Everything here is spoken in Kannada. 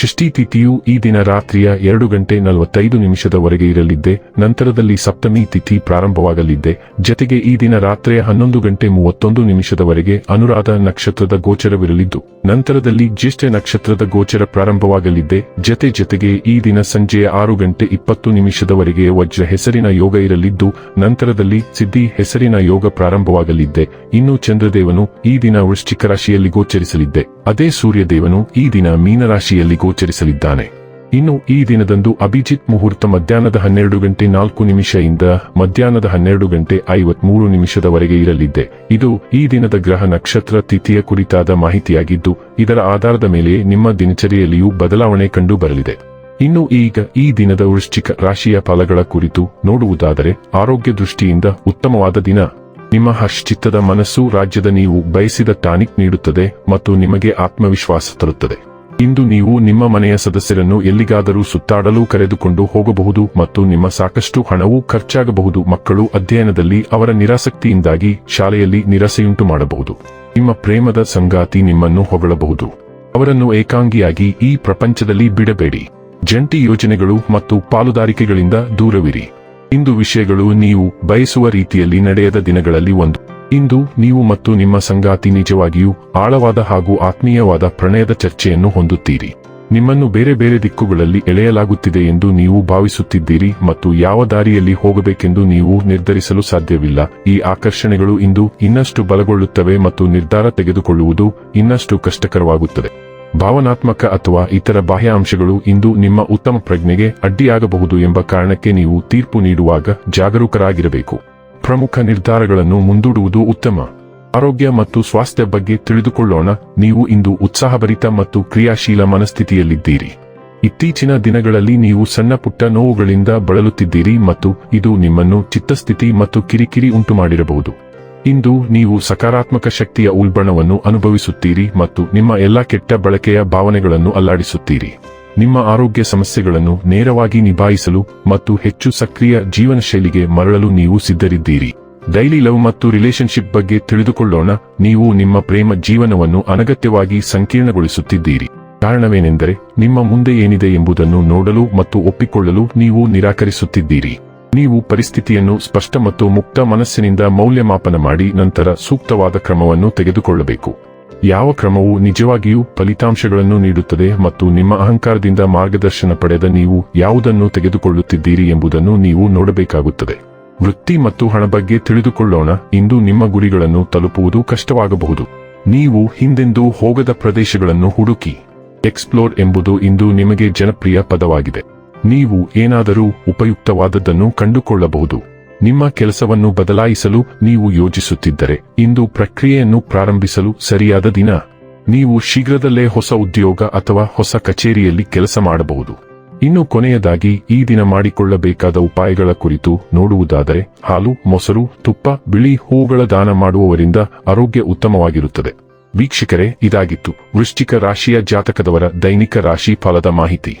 ಷಷ್ಠಿ ತಿಥಿಯು ಈ ದಿನ ರಾತ್ರಿಯ ಎರಡು ಗಂಟೆ ನಲವತ್ತೈದು ನಿಮಿಷದವರೆಗೆ ಇರಲಿದ್ದೆ, ನಂತರದಲ್ಲಿ ಸಪ್ತಮಿ ತಿಥಿ ಪ್ರಾರಂಭವಾಗಲಿದ್ದೆ. ಜತೆಗೆ ಈ ದಿನ ರಾತ್ರಿಯ ಹನ್ನೊಂದು ಗಂಟೆ ಮೂವತ್ತೊಂದು ನಿಮಿಷದವರೆಗೆ ಅನುರಾಧ ನಕ್ಷತ್ರದ ಗೋಚರವಿರಲಿದ್ದು, ನಂತರದಲ್ಲಿ ಜ್ಯೇಷ್ಠ ನಕ್ಷತ್ರದ ಗೋಚರ ಪ್ರಾರಂಭವಾಗಲಿದ್ದೆ. ಜತೆ ಜತೆಗೆ ಈ ದಿನ ಸಂಜೆಯ ಆರು ಗಂಟೆ ಇಪ್ಪತ್ತು ನಿಮಿಷದವರೆಗೆ ವಜ್ರ ಹೆಸರಿನ ಯೋಗ ಇರಲಿದ್ದು, ನಂತರದಲ್ಲಿ ಸಿದ್ಧಿ ಹೆಸರಿನ ಯೋಗ ಪ್ರಾರಂಭವಾಗಲಿದ್ದೆ. ಇನ್ನು ಚಂದ್ರದೇವನು ಈ ದಿನ ವೃಶ್ಚಿಕ ರಾಶಿಯಲ್ಲಿ ಗೋಚರಿಸಲಿದ್ದೆ. ಅದೇ ಸೂರ್ಯದೇವನು ಈ ದಿನ ಮೀನರಾಶಿಯಲ್ಲಿ ಗೋಚರಿಸಲಿದ್ದಾನೆ. ಇನ್ನು ಈ ದಿನದಂದು ಅಭಿಜಿತ್ ಮುಹೂರ್ತ ಮಧ್ಯಾಹ್ನದ ಹನ್ನೆರಡು ಗಂಟೆ ನಾಲ್ಕು ನಿಮಿಷದಿಂದ ಮಧ್ಯಾಹ್ನದ ಹನ್ನೆರಡು ಗಂಟೆ ಐವತ್ಮೂರು ನಿಮಿಷದವರೆಗೆ ಇರಲಿದ್ದೆ. ಇದು ಈ ದಿನದ ಗ್ರಹ ನಕ್ಷತ್ರ ತಿಥಿಯ ಕುರಿತಾದ ಮಾಹಿತಿಯಾಗಿದ್ದು, ಇದರ ಆಧಾರದ ಮೇಲೆ ನಿಮ್ಮ ದಿನಚರಿಯಲ್ಲಿಯೂ ಬದಲಾವಣೆ ಕಂಡು ಬರಲಿದೆ ಇನ್ನು ಈಗ ಈ ದಿನದ ವೃಶ್ಚಿಕ ರಾಶಿಯ ಫಲಗಳ ಕುರಿತು ನೋಡುವುದಾದರೆ, ಆರೋಗ್ಯ ದೃಷ್ಟಿಯಿಂದ ಉತ್ತಮವಾದ ದಿನ. ನಿಮ್ಮ ಹರ್ಷಚಿತ್ತದ ಮನಸ್ಸು ರಾಜ್ಯದ ನೀವು ಬಯಸಿದ ಟಾನಿಕ್ ನೀಡುತ್ತದೆ ಮತ್ತು ನಿಮಗೆ ಆತ್ಮವಿಶ್ವಾಸ ತರುತ್ತದೆ. ಇಂದು ನೀವು ನಿಮ್ಮ ಮನೆಯ ಸದಸ್ಯರನ್ನು ಎಲ್ಲಿಗಾದರೂ ಸುತ್ತಾಡಲು ಕರೆದುಕೊಂಡು ಹೋಗಬಹುದು ಮತ್ತು ನಿಮ್ಮ ಸಾಕಷ್ಟು ಹಣವು ಖರ್ಚಾಗಬಹುದು. ಮಕ್ಕಳು ಅಧ್ಯಯನದಲ್ಲಿ ಅವರ ನಿರಾಸಕ್ತಿಯಿಂದಾಗಿ ಶಾಲೆಯಲ್ಲಿ ನಿರಾಸೆಯುಂಟು ಮಾಡಬಹುದು. ನಿಮ್ಮ ಪ್ರೇಮದ ಸಂಗಾತಿ ನಿಮ್ಮನ್ನು ಹೊಗಳಬಹುದು. ಅವರನ್ನು ಏಕಾಂಗಿಯಾಗಿ ಈ ಪ್ರಪಂಚದಲ್ಲಿ ಬಿಡಬೇಡಿ. ಜಂಟಿ ಯೋಜನೆಗಳು ಮತ್ತು ಪಾಲುದಾರಿಕೆಗಳಿಂದ ದೂರವಿರಿ. ಇಂದು ವಿಷಯಗಳು ನೀವು ಬಯಸುವ ರೀತಿಯಲ್ಲಿ ನಡೆಯದ ದಿನಗಳಲ್ಲಿ ಒಂದು. ಇಂದು ನೀವು ಮತ್ತು ನಿಮ್ಮ ಸಂಗಾತಿ ನಿಜವಾಗಿಯೂ ಆಳವಾದ ಹಾಗೂ ಆತ್ಮೀಯವಾದ ಪ್ರಣಯದ ಚರ್ಚೆಯನ್ನು ಹೊಂದುತ್ತೀರಿ. ನಿಮ್ಮನ್ನು ಬೇರೆ ಬೇರೆ ದಿಕ್ಕುಗಳಲ್ಲಿ ಎಳೆಯಲಾಗುತ್ತಿದೆ ಎಂದು ನೀವು ಭಾವಿಸುತ್ತಿದ್ದೀರಿ ಮತ್ತು ಯಾವ ದಾರಿಯಲ್ಲಿ ಹೋಗಬೇಕೆಂದು ನೀವು ನಿರ್ಧರಿಸಲು ಸಾಧ್ಯವಿಲ್ಲ. ಈ ಆಕರ್ಷಣೆಗಳು ಇಂದು ಇನ್ನಷ್ಟು ಬಲಗೊಳ್ಳುತ್ತವೆ ಮತ್ತು ನಿರ್ಧಾರ ತೆಗೆದುಕೊಳ್ಳುವುದು ಇನ್ನಷ್ಟು ಕಷ್ಟಕರವಾಗುತ್ತದೆ. ಭಾವನಾತ್ಮಕ ಅಥವಾ ಇತರ ಬಾಹ್ಯ ಅಂಶಗಳು ಇಂದು ನಿಮ್ಮ ಉತ್ತಮ ಪ್ರಜ್ಞೆಗೆ ಅಡ್ಡಿಯಾಗಬಹುದು ಎಂಬ ಕಾರಣಕ್ಕೆ ನೀವು ತೀರ್ಪು ನೀಡುವಾಗ ಜಾಗರೂಕರಾಗಿರಬೇಕು. ಪ್ರಮುಖ ನಿರ್ಧಾರಗಳನ್ನು ಮುಂದೂಡುವುದು ಉತ್ತಮ. ಆರೋಗ್ಯ ಮತ್ತು ಸ್ವಾಸ್ಥ್ಯ ಬಗ್ಗೆ ತಿಳಿದುಕೊಳ್ಳೋಣ. ನೀವು ಇಂದು ಉತ್ಸಾಹಭರಿತ ಮತ್ತು ಕ್ರಿಯಾಶೀಲ ಮನಸ್ಥಿತಿಯಲ್ಲಿದ್ದೀರಿ. ಇತ್ತೀಚಿನ ದಿನಗಳಲ್ಲಿ ನೀವು ಸಣ್ಣ ಪುಟ್ಟ ನೋವುಗಳಿಂದ ಬಳಲುತ್ತಿದ್ದೀರಿ ಮತ್ತು ಇದು ನಿಮ್ಮನ್ನು ಚಿತ್ತಸ್ಥಿತಿ ಮತ್ತು ಕಿರಿಕಿರಿ ಉಂಟುಮಾಡಿರಬಹುದು. ಇಂದು ನೀವು ಸಕಾರಾತ್ಮಕ ಶಕ್ತಿಯ ಉಲ್ಬಣವನ್ನು ಅನುಭವಿಸುತ್ತೀರಿ ಮತ್ತು ನಿಮ್ಮ ಎಲ್ಲಾ ಕೆಟ್ಟ ಬಳಕೆಯ ಭಾವನೆಗಳನ್ನು ಅಲ್ಲಾಡಿಸುತ್ತೀರಿ. ನಿಮ್ಮ ಆರೋಗ್ಯ ಸಮಸ್ಯೆಗಳನ್ನು ನೇರವಾಗಿ ನಿಭಾಯಿಸಲು ಮತ್ತು ಹೆಚ್ಚು ಸಕ್ರಿಯ ಜೀವನ ಶೈಲಿಗೆ ಮರಳಲು ನೀವು ಸಿದ್ಧರಿದ್ದೀರಿ. ಡೈಲಿ ಲವ್ ಮತ್ತು ರಿಲೇಶನ್ಶಿಪ್ ಬಗ್ಗೆ ತಿಳಿದುಕೊಳ್ಳೋಣ, ನೀವು ನಿಮ್ಮ ಪ್ರೇಮ ಜೀವನವನ್ನು ಅನಗತ್ಯವಾಗಿ ಸಂಕೀರ್ಣಗೊಳಿಸುತ್ತಿದ್ದೀರಿ. ಕಾರಣವೇನೆಂದರೆ, ನಿಮ್ಮ ಮುಂದೆ ಏನಿದೆ ಎಂಬುದನ್ನು ನೋಡಲು ಮತ್ತು ಒಪ್ಪಿಕೊಳ್ಳಲು ನೀವು ನಿರಾಕರಿಸುತ್ತಿದ್ದೀರಿ. ನೀವು ಪರಿಸ್ಥಿತಿಯನ್ನು ಸ್ಪಷ್ಟ ಮತ್ತು ಮುಕ್ತ ಮನಸ್ಸಿನಿಂದ ಮೌಲ್ಯಮಾಪನ ಮಾಡಿ ನಂತರ ಸೂಕ್ತವಾದ ಕ್ರಮವನ್ನು ತೆಗೆದುಕೊಳ್ಳಬೇಕು. ಯಾವ ಕ್ರಮವು ನಿಜವಾಗಿಯೂ ಫಲಿತಾಂಶಗಳನ್ನು ನೀಡುತ್ತದೆ ಮತ್ತು ನಿಮ್ಮ ಅಹಂಕಾರದಿಂದ ಮಾರ್ಗದರ್ಶನ ಪಡೆದ ನೀವು ಯಾವುದನ್ನು ತೆಗೆದುಕೊಳ್ಳುತ್ತಿದ್ದೀರಿ ಎಂಬುದನ್ನು ನೀವು ನೋಡಬೇಕಾಗುತ್ತದೆ. ವೃತ್ತಿ ಮತ್ತು ಹಣ ಬಗ್ಗೆ ತಿಳಿದುಕೊಳ್ಳೋಣ, ಇಂದು ನಿಮ್ಮ ಗುರಿಗಳನ್ನು ತಲುಪುವುದು ಕಷ್ಟವಾಗಬಹುದು. ನೀವು ಹಿಂದೆಂದೂ ಹೋಗದ ಪ್ರದೇಶಗಳನ್ನು ಹುಡುಕಿ, ಎಕ್ಸ್ಪ್ಲೋರ್ ಎಂಬುದು ಇಂದು ನಿಮಗೆ ಜನಪ್ರಿಯ ಪದವಾಗಿದೆ. ನೀವು ಏನಾದರೂ ಉಪಯುಕ್ತವಾದದ್ದನ್ನು ಕಂಡುಕೊಳ್ಳಬಹುದು. ನಿಮ್ಮ ಕೆಲಸವನ್ನು ಬದಲಾಯಿಸಲು ನೀವು ಯೋಜಿಸುತ್ತಿದ್ದರೆ ಇಂದು ಪ್ರಕ್ರಿಯೆಯನ್ನು ಪ್ರಾರಂಭಿಸಲು ಸರಿಯಾದ ದಿನ. ನೀವು ಶೀಘ್ರದಲ್ಲೇ ಹೊಸ ಉದ್ಯೋಗ ಅಥವಾ ಹೊಸ ಕಚೇರಿಯಲ್ಲಿ ಕೆಲಸ ಮಾಡಬಹುದು. ಇನ್ನು ಕೊನೆಯದಾಗಿ, ಈ ದಿನ ಮಾಡಿಕೊಳ್ಳಬೇಕಾದ ಉಪಾಯಗಳ ಕುರಿತು ನೋಡುವುದಾದರೆ, ಹಾಲು, ಮೊಸರು, ತುಪ್ಪ, ಬಿಳಿ ಹೂಗಳ ದಾನ ಮಾಡುವವರಿಂದ ಆರೋಗ್ಯ ಉತ್ತಮವಾಗಿರುತ್ತದೆ. ವೀಕ್ಷಕರೇ, ಇದಾಗಿತ್ತು ವೃಶ್ಚಿಕ ರಾಶಿಯ ಜಾತಕದವರ ದೈನಿಕ ರಾಶಿ ಫಲದ ಮಾಹಿತಿ.